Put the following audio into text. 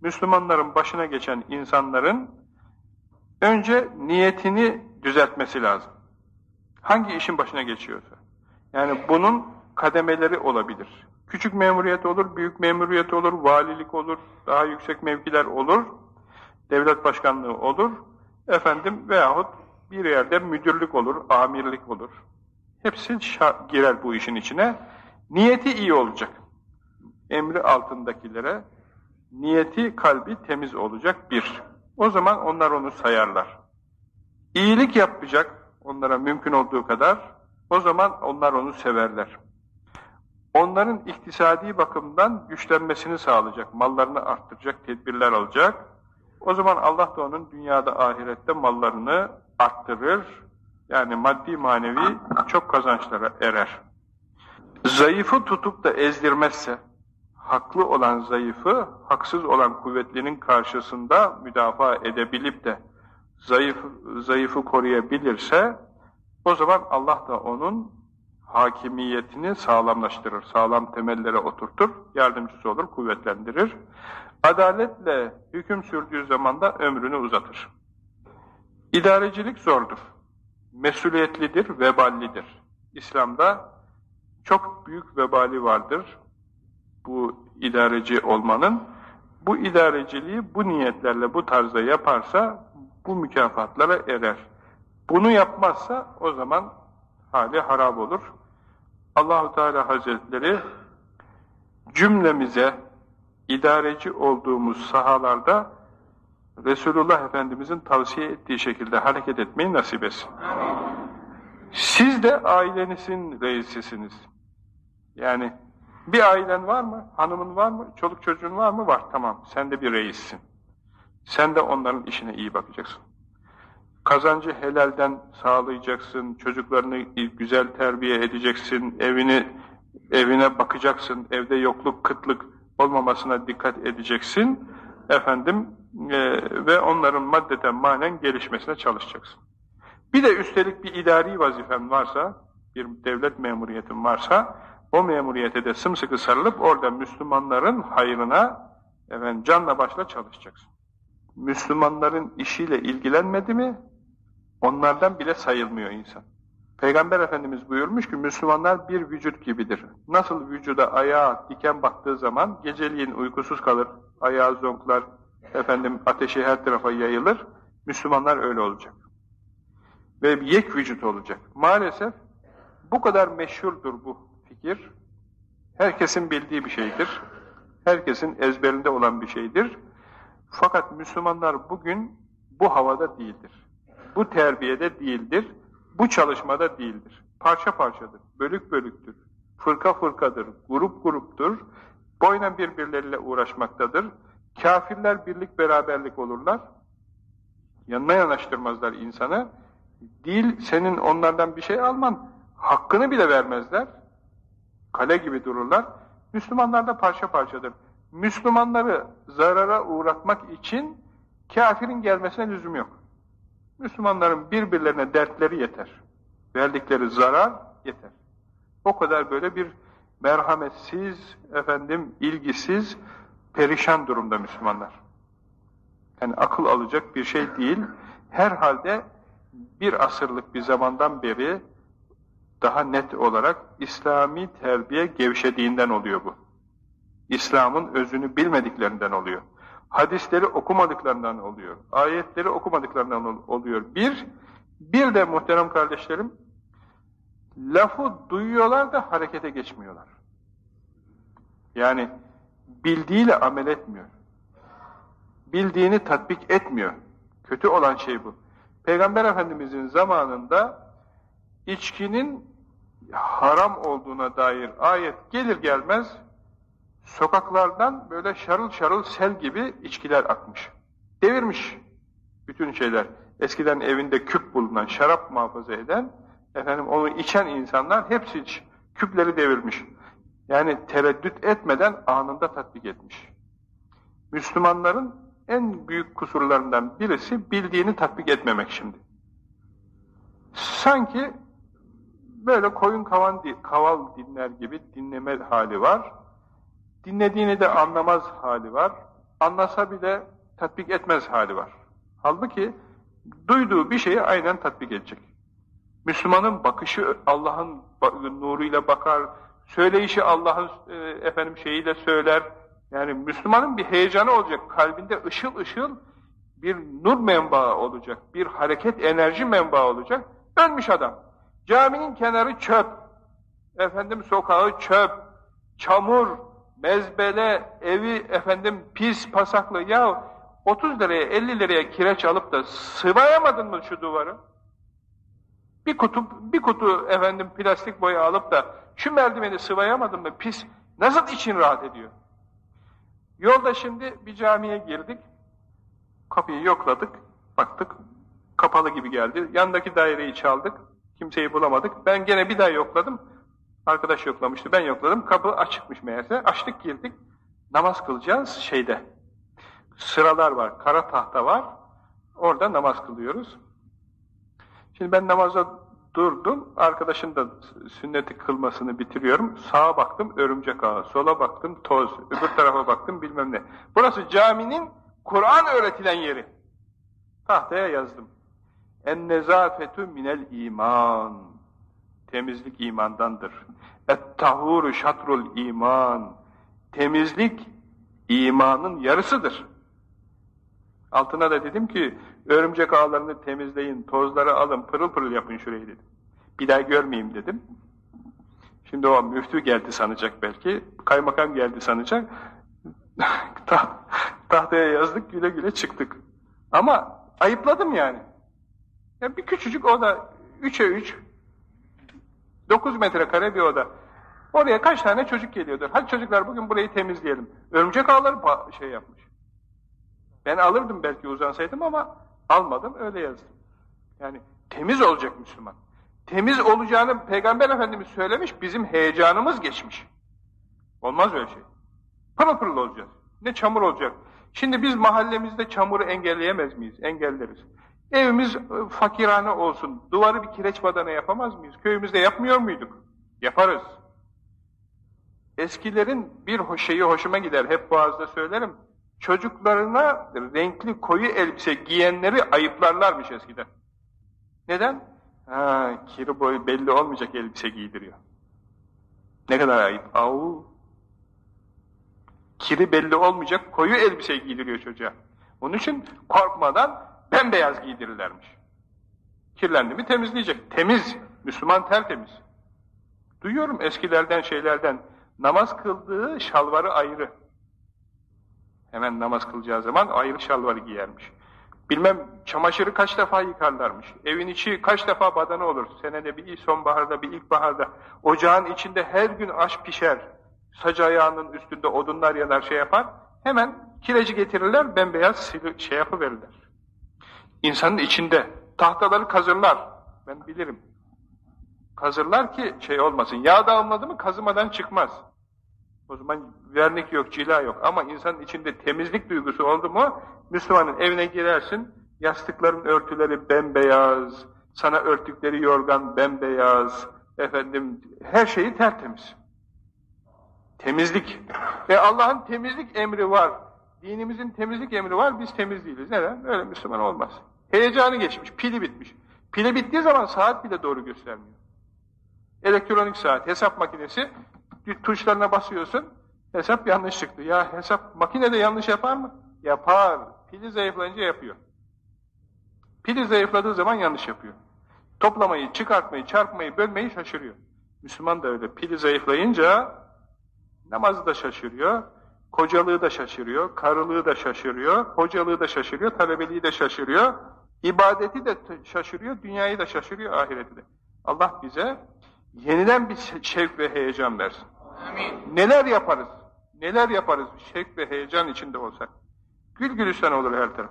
Müslümanların başına geçen insanların önce niyetini düzeltmesi lazım. Hangi işin başına geçiyorsa. Yani bunun kademeleri olabilir. Küçük memuriyet olur, büyük memuriyet olur, valilik olur, daha yüksek mevkiler olur, devlet başkanlığı olur, efendim veyahut bir yerde müdürlük olur, amirlik olur. Hepsi girer bu işin içine. Niyeti iyi olacak. Emri altındakilere niyeti, kalbi temiz olacak bir. O zaman onlar onu sayarlar. İyilik yapacak onlara mümkün olduğu kadar, o zaman onlar onu severler. Onların iktisadi bakımdan güçlenmesini sağlayacak, mallarını arttıracak, tedbirler alacak. O zaman Allah da onun dünyada, ahirette mallarını arttırır. Yani maddi manevi çok kazançlara erer. Zayıfı tutup da ezdirmezse, haklı olan zayıfı, haksız olan kuvvetlinin karşısında müdafaa edebilip de zayıf, zayıfı koruyabilirse, o zaman Allah da onun hakimiyetini sağlamlaştırır, sağlam temellere oturtur, yardımcısı olur, kuvvetlendirir. Adaletle hüküm sürdüğü zaman da ömrünü uzatır. İdarecilik zordur. Mesuliyetlidir, veballidir. İslam'da çok büyük vebali vardır bu idareci olmanın. Bu idareciliği bu niyetlerle, bu tarzda yaparsa bu mükafatlara erer. Bunu yapmazsa o zaman hali harap olur. Allahu Teala Hazretleri cümlemize idareci olduğumuz sahalarda Resulullah Efendimizin tavsiye ettiği şekilde hareket etmeyi nasip etsin. Siz de ailenizin reisisiniz. Yani bir ailen var mı? Hanımın var mı? Çoluk çocuğun var mı? Var. Tamam. Sen de bir reissin. Sen de onların işine iyi bakacaksın. Kazancı helalden sağlayacaksın, çocuklarını güzel terbiye edeceksin, evini evine bakacaksın, evde yokluk, kıtlık olmamasına dikkat edeceksin. Efendim e, ve onların maddeten manen gelişmesine çalışacaksın. Bir de üstelik bir idari vazifen varsa, bir devlet memuriyetin varsa, o memuriyete de sımsıkı sarılıp orada Müslümanların hayrına efendim, canla başla çalışacaksın. Müslümanların işiyle ilgilenmedi mi, onlardan bile sayılmıyor insan. Peygamber Efendimiz buyurmuş ki Müslümanlar bir vücut gibidir. Nasıl vücuda ayağa diken baktığı zaman geceliğin uykusuz kalır, ayağı zonklar, efendim ateşi her tarafa yayılır. Müslümanlar öyle olacak. Ve yek vücut olacak. Maalesef bu kadar meşhurdur bu fikir. Herkesin bildiği bir şeydir. Herkesin ezberinde olan bir şeydir. Fakat Müslümanlar bugün bu havada değildir. Bu terbiyede değildir. Bu çalışmada değildir. Parça parçadır, bölük bölüktür, fırka fırkadır, grup gruptur, boyuna birbirleriyle uğraşmaktadır. Kafirler birlik beraberlik olurlar, yanına yanaştırmazlar insanı. Dil senin onlardan bir şey alman, hakkını bile vermezler. Kale gibi dururlar. Müslümanlar da parça parçadır. Müslümanları zarara uğratmak için kafirin gelmesine lüzum yok. Müslümanların birbirlerine dertleri yeter. Verdikleri zarar yeter. O kadar böyle bir merhametsiz, efendim ilgisiz, perişan durumda Müslümanlar. Yani akıl alacak bir şey değil. Herhalde bir asırlık bir zamandan beri daha net olarak İslami terbiye gevşediğinden oluyor bu. İslam'ın özünü bilmediklerinden oluyor. Hadisleri okumadıklarından oluyor. Ayetleri okumadıklarından oluyor. Bir, bir de muhterem kardeşlerim, lafı duyuyorlar da harekete geçmiyorlar. Yani bildiğiyle amel etmiyor. Bildiğini tatbik etmiyor. Kötü olan şey bu. Peygamber Efendimizin zamanında içkinin haram olduğuna dair ayet gelir gelmez sokaklardan böyle şarıl şarıl sel gibi içkiler akmış. Devirmiş bütün şeyler. Eskiden evinde küp bulunan, şarap muhafaza eden, efendim onu içen insanlar hepsi küpleri devirmiş. Yani tereddüt etmeden anında tatbik etmiş. Müslümanların en büyük kusurlarından birisi bildiğini tatbik etmemek şimdi. Sanki böyle koyun kavan, kaval dinler gibi dinleme hali var. Dinlediğini de anlamaz hali var. anlasa bile tatbik etmez hali var. Halbuki duyduğu bir şeyi aynen tatbik edecek. Müslümanın bakışı Allah'ın nuruyla bakar, söyleyişi Allah'ın e, efendim şeyiyle söyler. Yani Müslümanın bir heyecanı olacak, kalbinde ışıl ışıl bir nur menbaı olacak, bir hareket enerji menbaı olacak. Ölmüş adam. Caminin kenarı çöp, efendim sokağı çöp, çamur, mezbele, evi efendim pis, pasaklı. Ya 30 liraya 50 liraya kireç alıp da sıvayamadın mı şu duvarı? Bir kutu, bir kutu efendim plastik boya alıp da şu merdiveni sıvayamadın mı pis? Nasıl için rahat ediyor? Yolda şimdi bir camiye girdik. Kapıyı yokladık, baktık. Kapalı gibi geldi. Yandaki daireyi çaldık. Kimseyi bulamadık. Ben gene bir daha yokladım. Arkadaş yoklamıştı, ben yokladım. Kapı açıkmış meğerse. Açtık girdik. Namaz kılacağız şeyde. Sıralar var, kara tahta var. Orada namaz kılıyoruz. Şimdi ben namaza durdum. Arkadaşın da sünneti kılmasını bitiriyorum. Sağa baktım örümcek ağı, sola baktım toz, öbür tarafa baktım bilmem ne. Burası caminin Kur'an öğretilen yeri. Tahtaya yazdım. En nezafetü minel iman. Temizlik imandandır. Et-tahuru şatrul iman. Temizlik imanın yarısıdır. Altına da dedim ki örümcek ağlarını temizleyin, tozları alın, pırıl pırıl yapın şurayı dedim. Bir daha görmeyeyim dedim. Şimdi o müftü geldi sanacak belki, kaymakam geldi sanacak. Tahtaya yazdık, güle güle çıktık. Ama ayıpladım yani. Ya bir küçücük oda, üçe üç, dokuz metrekare bir oda. Oraya kaç tane çocuk geliyordur? Hadi çocuklar bugün burayı temizleyelim. Örümcek ağları şey yapmış. Ben alırdım belki uzansaydım ama almadım, öyle yazdım. Yani temiz olacak Müslüman. Temiz olacağını Peygamber Efendimiz söylemiş, bizim heyecanımız geçmiş. Olmaz öyle şey. Pırıl pırıl olacağız. Ne çamur olacak. Şimdi biz mahallemizde çamuru engelleyemez miyiz? Engelleriz. Evimiz e, fakirane olsun, duvarı bir kireç badana yapamaz mıyız? Köyümüzde yapmıyor muyduk? Yaparız. Eskilerin bir şeyi hoşuma gider, hep boğazda söylerim. Çocuklarına renkli koyu elbise giyenleri ayıplarlarmış eskiden. Neden? Ha, kiri boyu belli olmayacak elbise giydiriyor. Ne kadar ayıp. Au. Kiri belli olmayacak koyu elbise giydiriyor çocuğa. Onun için korkmadan bembeyaz giydirirlermiş. Kirlendi mi temizleyecek. Temiz. Müslüman tertemiz. Duyuyorum eskilerden şeylerden. Namaz kıldığı şalvarı ayrı. Hemen namaz kılacağı zaman ayrı şalvarı giyermiş. Bilmem çamaşırı kaç defa yıkarlarmış. Evin içi kaç defa badana olur. Senede bir sonbaharda bir ilkbaharda. Ocağın içinde her gün aş pişer. Sac ayağının üstünde odunlar yanar şey yapar. Hemen kireci getirirler bembeyaz şey yapıverirler. İnsanın içinde tahtaları kazırlar. Ben bilirim. Kazırlar ki şey olmasın. Yağ dağılmadı mı kazımadan çıkmaz. O zaman vernik yok, cila yok. Ama insanın içinde temizlik duygusu oldu mu, Müslümanın evine girersin, yastıkların örtüleri bembeyaz, sana örtükleri yorgan bembeyaz, efendim her şeyi tertemiz. Temizlik. Ve Allah'ın temizlik emri var. Dinimizin temizlik emri var, biz temiz değiliz. Neden? Öyle Müslüman olmaz. Heyecanı geçmiş, pili bitmiş. Pili bittiği zaman saat bile doğru göstermiyor. Elektronik saat, hesap makinesi tuşlarına basıyorsun, hesap yanlış çıktı. Ya hesap makinede yanlış yapar mı? Yapar. Pili zayıflayınca yapıyor. Pili zayıfladığı zaman yanlış yapıyor. Toplamayı, çıkartmayı, çarpmayı, bölmeyi şaşırıyor. Müslüman da öyle. Pili zayıflayınca namazı da şaşırıyor, kocalığı da şaşırıyor, karılığı da şaşırıyor, hocalığı da şaşırıyor, talebeliği de şaşırıyor, ibadeti de şaşırıyor, dünyayı da şaşırıyor, ahireti de. Allah bize yeniden bir şevk ve heyecan versin. Amin. Neler yaparız? Neler yaparız şevk ve heyecan içinde olsak? Gül gülistan olur her taraf.